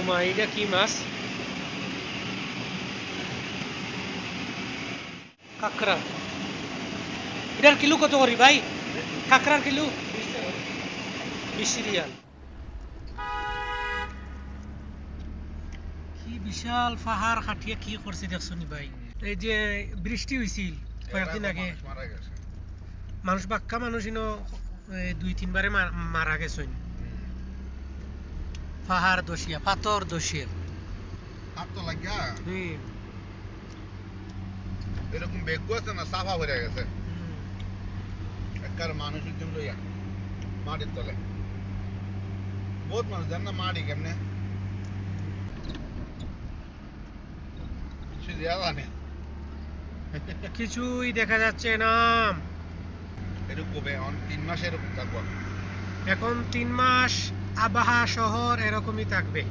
ওমা এইটা কি মাছ কাঁকড়া এটার কিলো কত করি ভাই কাঁকড়ার কিলো বিশ রিয়াল কি বিশাল পাহাড় খাটিয়ে কি করছে দেখছনি ভাই। এই যে বৃষ্টি হয়েছিল কয়েকদিন আগে। মানুষ বাক্কা মানুষ দুই তিনবারে মারা গেছেন। পাহাড় দোষিয়া পাথর হাত তো লাগিয়া। হুম এরকম বেগ আছে না সাফা হয়ে গেছে। লইয়া মাটির তলে। বহুত মানুষ জান না মাটি কেমনে। সে দেওয়া জানে। কিছুই দেখা যাচ্ছে না। এরকম তিন মাস এরকম থাকব। এখন তিন মাস আবাহা শহর এরকমই থাকবে।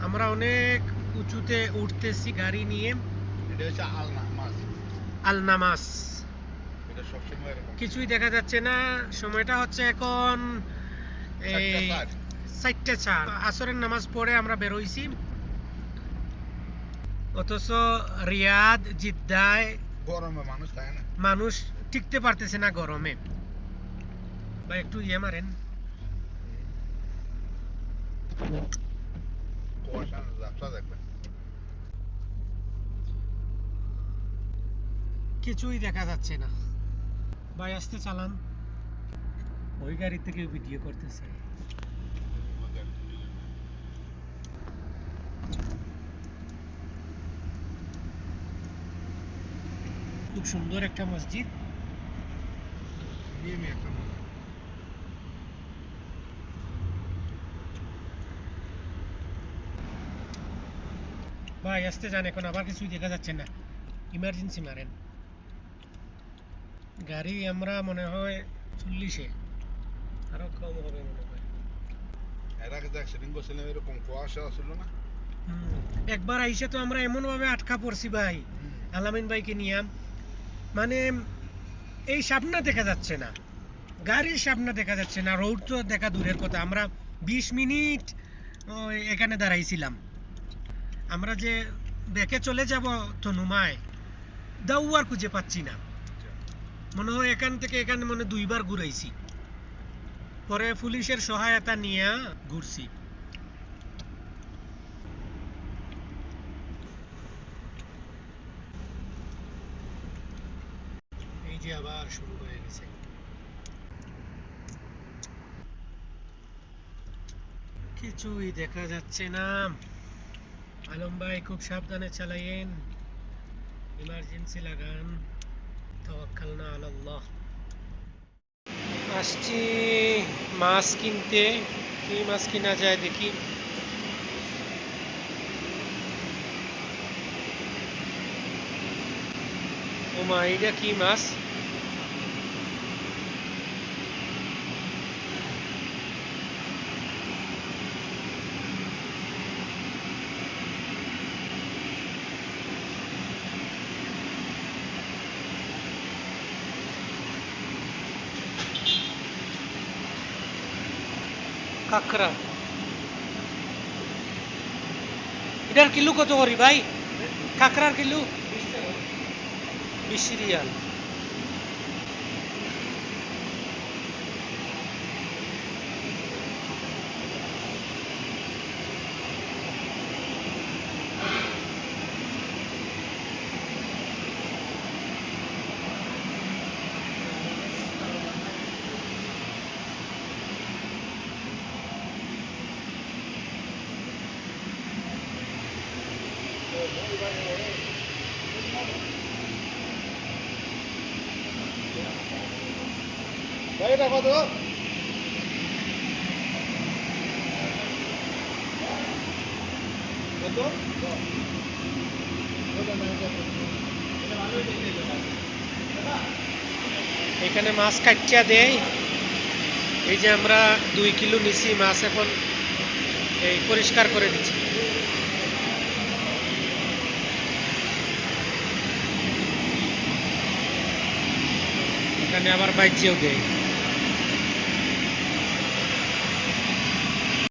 আমরা অনেক উঁচুতে উঠতেছি গাড়ি নিয়ে। এটা হচ্ছে আলনামাস এরকম। কিছুই দেখা যাচ্ছে না। সময়টা হচ্ছে এখন। চারটে চার। আসরের নামাজ পড়ে আমরা বেরোইছি। অথচ রিয়াদ জিদ্দায় গরমে মানুষ থাকে না? মানুষ টিকতে পারতেছে না গরমে। বা একটু ইয়ে মারেন। কিছুই দেখা যাচ্ছে না। ভাই, আসতে চালান। ওই গাড়ি থেকে ভিডিও করতেছে। খুব সুন্দর একটা মসজিদ। একটা ভাই আসতে যান এখন আবার কিছুই দেখা যাচ্ছে না। ইমার্জেন্সি মারেন। গাড়ি আমরা মনে হয় চল্লিশে। আরও কম হবে মনে হয়। এর আগে দেখ করছিলাম এরকম কুয়াশা ছিল না? একবার আইসে তো আমরা এমন ভাবে আটকা পড়ছি ভাই। আলামিন ভাইকে নিয়ে। মানে এই সামনে দেখা যাচ্ছে না। গাড়ির সামনে দেখা যাচ্ছে না। রোড তো দেখা দূরের কথা। আমরা বিশ মিনিট এখানে দাঁড়াইছিলাম। আমরা যে দেখে চলে যাব তনুমায় দাউয়ার খুঁজে পাচ্ছি না। মনে হয় এখান থেকে এখানে মনে দুইবার ঘুরাইছি। পরে পুলিশের সহায়তা নিয়ে ঘুরছি। এই যে আবার শুরু হয়ে গেছে। কিছুই দেখা যাচ্ছে না। আলম ভাই, খুব সাবধানে চালাইয়েন ইমার্জেন্সি লাগান। তাওয়াক্কালনা আলাল্লাহ। আসছি মাছ কিনতে। কি মাছ কিনা যায় দেখি। ওমা এইটা কি মাছ? কাঁকড়া এটার কিলো কত করি ভাই? কাঁকড়ার কিলো বিশ রিয়াল। এটা এখানে মাছ কাটিয়া দেয়। এই যে আমরা দুই কিলো নিছি, মাছ এখন এই পরিষ্কার করে দিচ্ছি। এখানে আবার বাইচিও দেয়